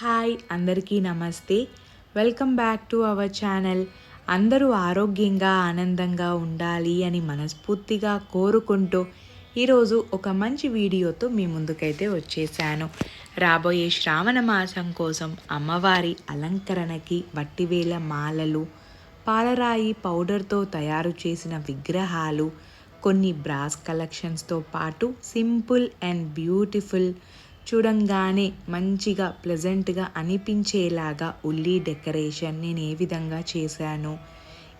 Hi అందరికీ నమస్తే. Welcome back to our channel. అందరూ ఆరోగ్యంగా ఆనందంగా ఉండాలి అని మనస్ఫూర్తిగా కోరుకుంటూ ఈరోజు ఒక మంచి వీడియోతో మీ ముందుకైతే వచ్చేసాను. రాబోయే శ్రావణ మాసం కోసం అమ్మవారి అలంకరణకి వట్టివేల మాలలు పాలరాయి పౌడర్తో తయారు చేసిన విగ్రహాలు కొన్ని బ్రాస్ కలెక్షన్స్తో పాటు సింపుల్ అండ్ బ్యూటిఫుల్ చూడంగానే మంచిగా ప్లెజెంట్గా అనిపించేలాగా ఉల్లి డెకరేషన్ నేను ఏ విధంగా చేశాను?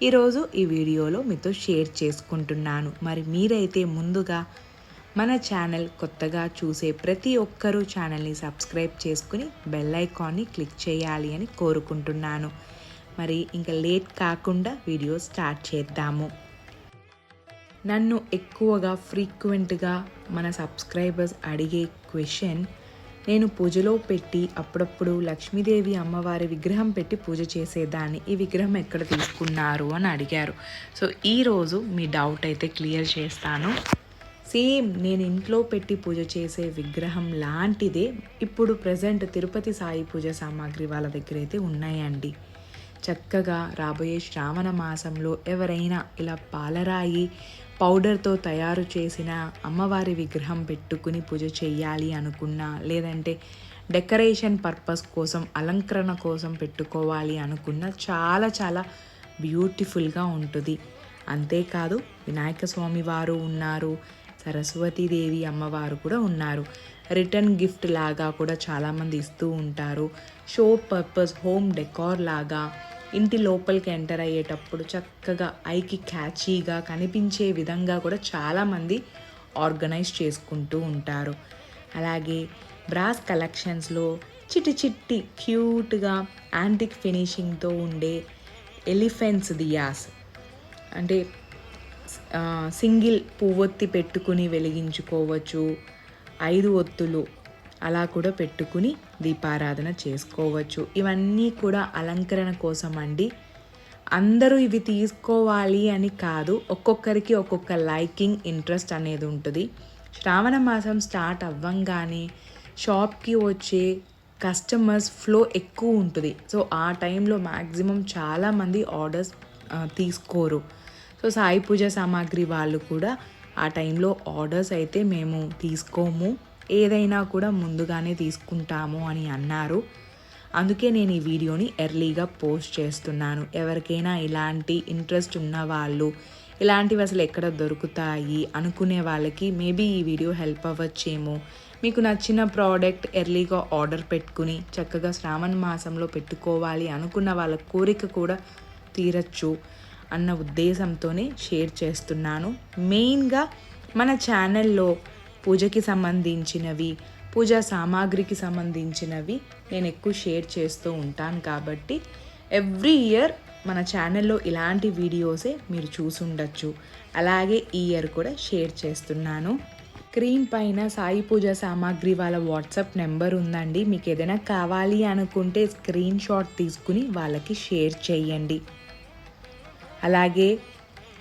ఈరోజు ఈ వీడియోలో మీతో షేర్ చేసుకుంటున్నాను. మరి మీరైతే ముందుగా మన ఛానల్ కొత్తగా చూసే ప్రతి ఒక్కరూ ఛానల్ని సబ్స్క్రైబ్ చేసుకుని బెల్ ఐకాన్ని క్లిక్ చేయాలి అని కోరుకుంటున్నాను. మరి ఇంకా లేట్ కాకుండా వీడియో స్టార్ట్ చేద్దాము. నన్ను ఎక్కువగా ఫ్రీక్వెంట్గా మన సబ్స్క్రైబర్స్ అడిగే క్వశ్చన్ నేను పూజలో పెట్టి అప్పుడప్పుడు లక్ష్మీదేవి అమ్మవారి విగ్రహం పెట్టి పూజ చేసేదాన్ని. ఈ విగ్రహం ఎక్కడ తీసుకున్నారు అని అడిగారు. సో ఈరోజు మీ డౌట్ అయితే క్లియర్ చేస్తాను. సేమ్ నేను ఇంట్లో పెట్టి పూజ చేసే విగ్రహం లాంటిదే ఇప్పుడు ప్రజెంట్ తిరుపతి సాయి పూజ సామాగ్రి వాళ్ళ దగ్గర అయితే ఉన్నాయండి. చక్కగా రాబోయే శ్రావణ మాసంలో ఎవరైనా ఇలా పాలరాయి పౌడర్తో తయారు చేసిన అమ్మవారి విగ్రహం పెట్టుకుని పూజ చేయాలి అనుకున్నా లేదంటే డెకరేషన్ పర్పస్ కోసం అలంకరణ కోసం పెట్టుకోవాలి అనుకున్న చాలా చాలా బ్యూటిఫుల్గా ఉంటుంది. అంతేకాదు వినాయక స్వామి వారు ఉన్నారు సరస్వతీదేవి అమ్మవారు కూడా ఉన్నారు. రిటర్న్ గిఫ్ట్ లాగా కూడా చాలామంది ఇస్తూ ఉంటారు. షో పర్పస్ హోమ్ డెకార్ లాగా ఇంటి లోపలికి ఎంటర్ అయ్యేటప్పుడు చక్కగా ఐకి క్యాచీగా కనిపించే విధంగా కూడా చాలామంది ఆర్గనైజ్ చేసుకుంటూ ఉంటారు. అలాగే బ్రాస్ కలెక్షన్స్లో చిట్టి చిట్టి క్యూట్గా యాంటిక్ ఫినిషింగ్తో ఉండే ఎలిఫెంట్స్ దియాస్ అంటే సింగిల్ పువ్వొత్తి పెట్టుకుని వెలిగించుకోవచ్చు ఐదు ఒత్తులు అలా కూడా పెట్టుకుని దీపారాధన చేసుకోవచ్చు. ఇవన్నీ కూడా అలంకరణ కోసం అండి. అందరూ ఇవి తీసుకోవాలి అని కాదు ఒక్కొక్కరికి ఒక్కొక్క లైకింగ్ ఇంట్రెస్ట్ అనేది ఉంటుంది. శ్రావణ మాసం స్టార్ట్ అవ్వంగానే షాప్కి వచ్చే కస్టమర్స్ ఫ్లో ఎక్కువ ఉంటుంది. సో ఆ టైంలో మ్యాక్సిమం చాలామంది ఆర్డర్స్ తీసుకోరు. సో సాయి పూజ సామాగ్రి వాళ్ళు కూడా ఆ టైంలో ఆర్డర్స్ అయితే మేము తీసుకోము. ఏదైనా కూడా ముందుగానే తీసుకుంటాము అని అన్నారు. అందుకే నేను ఈ వీడియోని ఎర్లీగా పోస్ట్ చేస్తున్నాను. ఎవరికైనా ఇలాంటి ఇంట్రెస్ట్ ఉన్న వాళ్ళు ఇలాంటివి అసలు ఎక్కడ దొరుకుతాయి అనుకునే వాళ్ళకి మేబీ ఈ వీడియో హెల్ప్ అవ్వచ్చేమో. మీకు నచ్చిన ప్రోడక్ట్ ఎర్లీగా ఆర్డర్ పెట్టుకుని చక్కగా శ్రావణ మాసంలో పెట్టుకోవాలి అనుకున్న వాళ్ళ కోరిక కూడా తీరచ్చు అన్న ఉద్దేశంతోనే షేర్ చేస్తున్నాను. మెయిన్గా మన ఛానల్లో పూజకి సంబంధించినవి పూజా సామాగ్రికి సంబంధించినవి నేను ఎక్కువ షేర్ చేస్తూ ఉంటాను కాబట్టి ఎవ్రీ ఇయర్ మన ఛానల్లో ఇలాంటి వీడియోసే మీరు చూసుండొచ్చు. అలాగే ఈ ఇయర్ కూడా షేర్ చేస్తున్నాను. స్క్రీన్ పైన సాయి పూజ సామాగ్రి వాళ్ళ వాట్సాప్ నెంబర్ ఉందండి. మీకు ఏదైనా కావాలి అనుకుంటే స్క్రీన్ షాట్ తీసుకుని వాళ్ళకి షేర్ చేయండి. అలాగే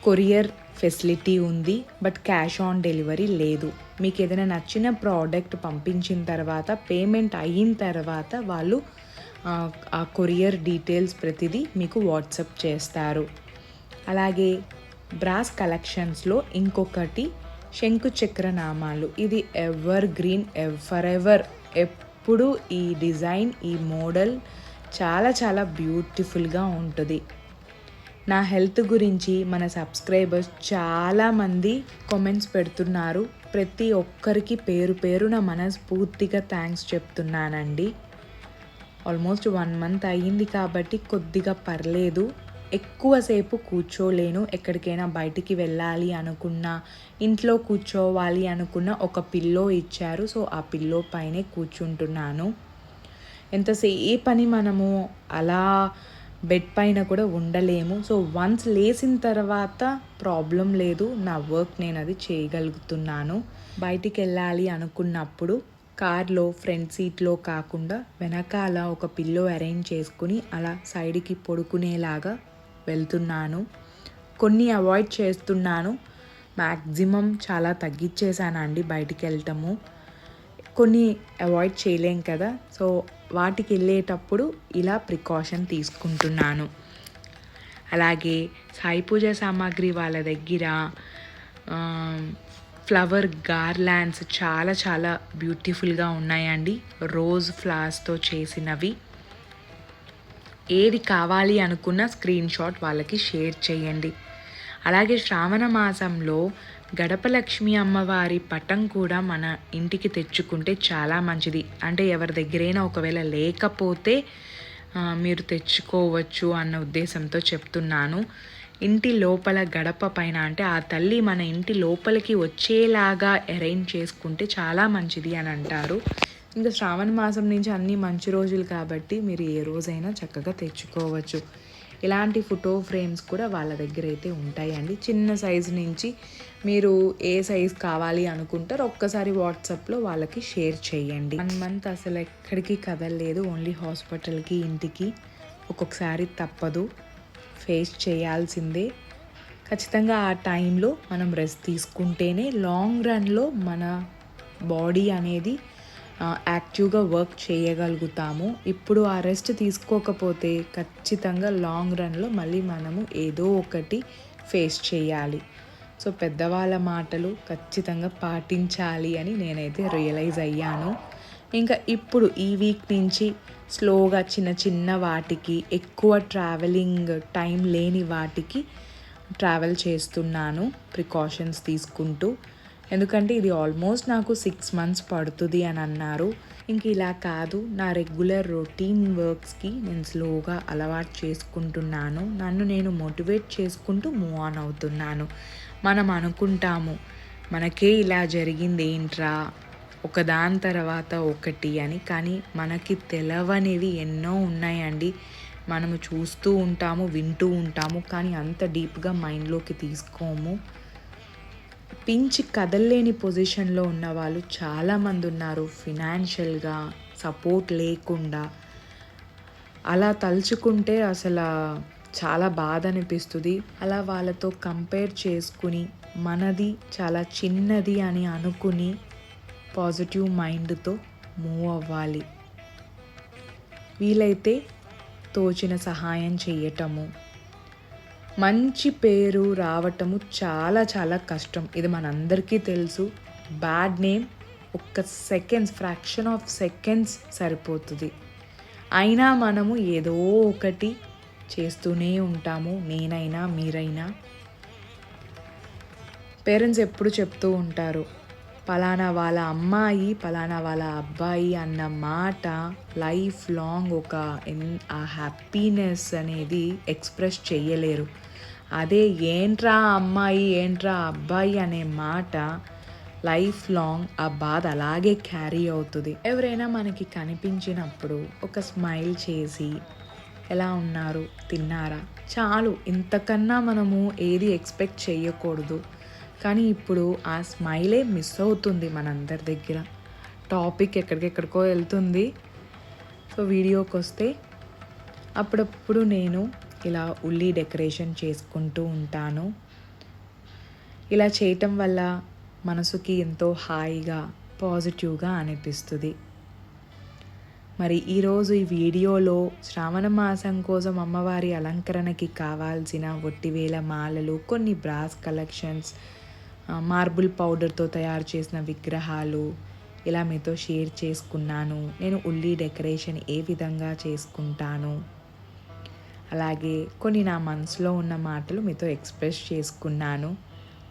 కొరియర్ ఫెసిలిటీ ఉంది బట్ క్యాష్ ఆన్ డెలివరీ లేదు. మీకు ఏదైనా నచ్చిన ప్రోడక్ట్ పంపించిన తర్వాత పేమెంట్ అయిన తర్వాత వాళ్ళు ఆ కొరియర్ డీటెయిల్స్ ప్రతిదీ మీకు వాట్సప్ చేస్తారు. అలాగే బ్రాస్ కలెక్షన్స్లో ఇంకొకటి శంకు చక్ర నామాలు. ఇది ఎవర్ గ్రీన్ ఎవర్ ఎవర్ ఎప్పుడు ఈ డిజైన్ ఈ మోడల్ చాలా చాలా బ్యూటిఫుల్గా ఉంటుంది. నా హెల్త్ గురించి మన సబ్స్క్రైబర్స్ చాలామంది కామెంట్స్ పెడుతున్నారు. ప్రతి ఒక్కరికి పేరు పేరున మనస్ఫూర్తిగా థ్యాంక్స్ చెప్తున్నానండి. ఆల్మోస్ట్ వన్ మంత్ అయ్యింది కాబట్టి కొద్దిగా పర్లేదు. ఎక్కువసేపు కూర్చోలేను. ఎక్కడికైనా బయటికి వెళ్ళాలి అనుకున్నా ఇంట్లో కూర్చోవాలి అనుకున్న ఒక పిల్లో ఇచ్చారు. సో ఆ పిల్లో పైనే కూర్చుంటున్నాను. ఎంతసేపు పని మనము అలా బెడ్ పైన కూడా ఉండలేము. సో వన్స్ లేచిన తర్వాత ప్రాబ్లం లేదు. నా వర్క్ నేను అది చేయగలుగుతున్నాను. బయటికి వెళ్ళాలి అనుకున్నప్పుడు కార్లో ఫ్రంట్ సీట్లో కాకుండా వెనకాల ఒక పిల్లో అరేంజ్ చేసుకుని అలా సైడ్కి పడుకునేలాగా వెళ్తున్నాను. కొన్ని అవాయిడ్ చేస్తున్నాను. మ్యాక్సిమం చాలా తగ్గించేసానండి బయటికి వెళ్ళటము. కొన్ని అవాయిడ్ చేయలేం కదా. సో వాటికి వెళ్ళేటప్పుడు ఇలా ప్రికాషన్ తీసుకుంటున్నాను. అలాగే సాయి పూజ సామాగ్రి వాళ్ళ దగ్గర ఫ్లవర్ గార్లాండ్స్ చాలా చాలా బ్యూటిఫుల్గా ఉన్నాయండి. రోజ్ ఫ్లవర్స్తో చేసినవి. ఏది కావాలి అనుకున్న స్క్రీన్ షాట్ వాళ్ళకి షేర్ చేయండి. అలాగే శ్రావణ మాసంలో గడపలక్ష్మి అమ్మవారి పటం కూడా మన ఇంటికి తెచ్చుకుంటే చాలా మంచిది. అంటే ఎవరి దగ్గరైనా ఒకవేళ లేకపోతే మీరు తెచ్చుకోవచ్చు అన్న ఉద్దేశంతో చెప్తున్నాను. ఇంటి లోపల గడప పైన అంటే ఆ తల్లి మన ఇంటి లోపలికి వచ్చేలాగా అరేంజ్ చేసుకుంటే చాలా మంచిది అని అంటారు. ఇంకా శ్రావణ మాసం నుంచి అన్ని మంచి రోజులు కాబట్టి మీరు ఏ రోజైనా చక్కగా తెచ్చుకోవచ్చు. ఇలాంటి ఫోటో ఫ్రేమ్స్ కూడా వాళ్ళ దగ్గర అయితే ఉంటాయండి. చిన్న సైజు నుంచి మీరు ఏ సైజ్ కావాలి అనుకుంటారో ఒక్కసారి వాట్సాప్లో వాళ్ళకి షేర్ చేయండి. వన్ మంత్ అసలు ఎక్కడికి కదలలేదు. ఓన్లీ హాస్పిటల్కి ఇంటికి ఒక్కొక్కసారి తప్పదు. ఫేస్ చేయాల్సిందే. ఖచ్చితంగా ఆ టైంలో మనం రెస్ట్ తీసుకుంటేనే లాంగ్ రన్లో మన బాడీ అనేది యాక్టివ్గా వర్క్ చేయగలుగుతాము. ఇప్పుడు ఆ రెస్ట్ తీసుకోకపోతే ఖచ్చితంగా లాంగ్ రన్లో మళ్ళీ మనము ఏదో ఒకటి ఫేస్ చేయాలి. సో పెద్దవాళ్ళ మాటలు ఖచ్చితంగా పాటించాలి అని నేనైతే రియలైజ్ అయ్యాను. ఇంకా ఇప్పుడు ఈ వీక్ నుంచి స్లోగా చిన్న చిన్న వాటికి ఎక్కువ ట్రావెలింగ్ టైం లేని వాటికి ట్రావెల్ చేస్తున్నాను ప్రికాషన్స్ తీసుకుంటూ. ఎందుకంటే ఇది ఆల్మోస్ట్ నాకు సిక్స్ మంత్స్ పడుతుంది అని అన్నారు. ఇంక ఇలా కాదు నా రెగ్యులర్ రొటీన్ వర్క్స్కి నేను స్లోగా అలవాటు చేసుకుంటున్నాను. నన్ను నేను మోటివేట్ చేసుకుంటూ మూవ్ ఆన్ అవుతున్నాను. మనం అనుకుంటాము మనకే ఇలా జరిగింది ఏంట్రా ఒకదాని తర్వాత ఒకటి అని. కానీ మనకి తెలవనివి ఎన్నో ఉన్నాయండి. మనము చూస్తూ ఉంటాము వింటూ ఉంటాము కానీ అంత డీప్గా మైండ్లోకి తీసుకోము. పించి కదలలేని పొజిషన్లో ఉన్న వాళ్ళు చాలామంది ఉన్నారు. ఫినాన్షియల్గా సపోర్ట్ లేకుండా. అలా తలుచుకుంటే అసలు చాలా బాధ అనిపిస్తుంది. అలా వాళ్ళతో కంపేర్ చేసుకుని మనది చాలా చిన్నది అని అనుకుని పాజిటివ్ మైండ్తో మూవ్ అవ్వాలి. వీలైతే తోచిన సహాయం చేయటము. మంచి పేరు రావటము చాలా చాలా కష్టం. ఇది మనందరికీ తెలుసు. బ్యాడ్ నేమ్ ఒక్క సెకండ్స్ ఫ్రాక్షన్ ఆఫ్ సెకండ్స్ సరిపోతుంది. అయినా మనము ఏదో ఒకటి చేస్తూనే ఉంటాము నేనైనా మీరైనా. పేరెంట్స్ ఎప్పుడు చెప్తూ ఉంటారు పలానా వాళ్ళ అమ్మాయి పలానా వాళ్ళ అబ్బాయి అన్న మాట లైఫ్ లాంగ్ ఒక ఎన్- ఆ హ్యాపీనెస్ అనేది ఎక్స్ప్రెస్ చేయలేరు అదే ఏంట్రా అమ్మాయి ఏంట్రా అబ్బాయి అనే మాట లైఫ్ లాంగ్ ఆ బాధ అలాగే క్యారీ అవుతుంది. ఎవరైనా మనకి కనిపించినప్పుడు ఒక స్మైల్ చేసి ఎలా ఉన్నారు? తిన్నారా? చాలు ఇంతకన్నా మనము ఏది ఎక్స్పెక్ట్ చేయకూడదు. కానీ ఇప్పుడు ఆ స్మైలే మిస్ అవుతుంది మనందరి దగ్గర. టాపిక్ ఎక్కడికెక్కడికో వెళ్తుంది. సో వీడియోకి వస్తే అప్పుడప్పుడు నేను ఇలా ఉల్లి డెకరేషన్ చేసుకుంటూ ఉంటాను. ఇలా చేయటం వల్ల మనసుకి ఎంతో హాయిగా పాజిటివ్గా అనిపిస్తుంది. మరి ఈరోజు ఈ వీడియోలో శ్రావణ మాసం కోసం అమ్మవారి అలంకరణకి కావాల్సిన ఒట్టివేల మాలలు కొన్ని బ్రాస్ కలెక్షన్స్ మార్బుల్ పౌడర్తో తయారు చేసిన విగ్రహాలు ఇలా మీతో షేర్ చేసుకున్నాను. నేను ఉల్లి డెకరేషన్ ఏ విధంగా చేసుకుంటాను? అలాగే కొన్ని నా మనసులో ఉన్న మాటలు మీతో ఎక్స్ప్రెస్ చేసుకున్నాను.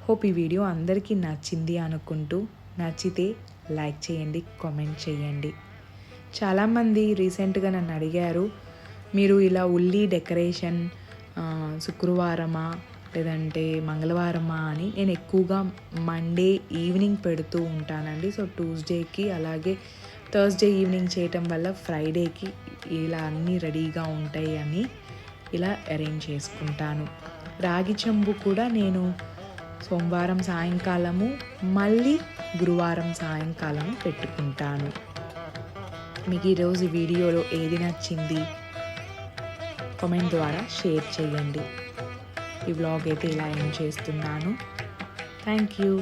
హోప్ ఈ వీడియో అందరికీ నచ్చింది అనుకుంటూ నచ్చితే లైక్ చేయండి కామెంట్ చేయండి. చాలామంది రీసెంట్గా నన్ను అడిగారు మీరు ఇలా ఉల్లి డెకరేషన్ శుక్రవారమా లేదంటే మంగళవారమా అని నేను ఎక్కువగా మండే ఈవినింగ్ పెడుతూ ఉంటానండి. సో ట్యూస్డేకి అలాగే థర్స్డే ఈవినింగ్ చేయటం వల్ల ఫ్రైడేకి ఇలా అన్నీ రెడీగా ఉంటాయి అని ఇలా అరేంజ్ చేసుకుంటాను. రాగి చెంబు కూడా నేను సోమవారం సాయంకాలము మళ్ళీ గురువారం సాయంకాలము పెట్టుకుంటాను. మీకు ఈరోజు వీడియోలో ఏది నచ్చింది? కామెంట్ ద్వారా షేర్ చేయండి. ఈ వ్లాగ్ అయితే ఇలా ఎండ్ చేస్తున్నాను. Thank you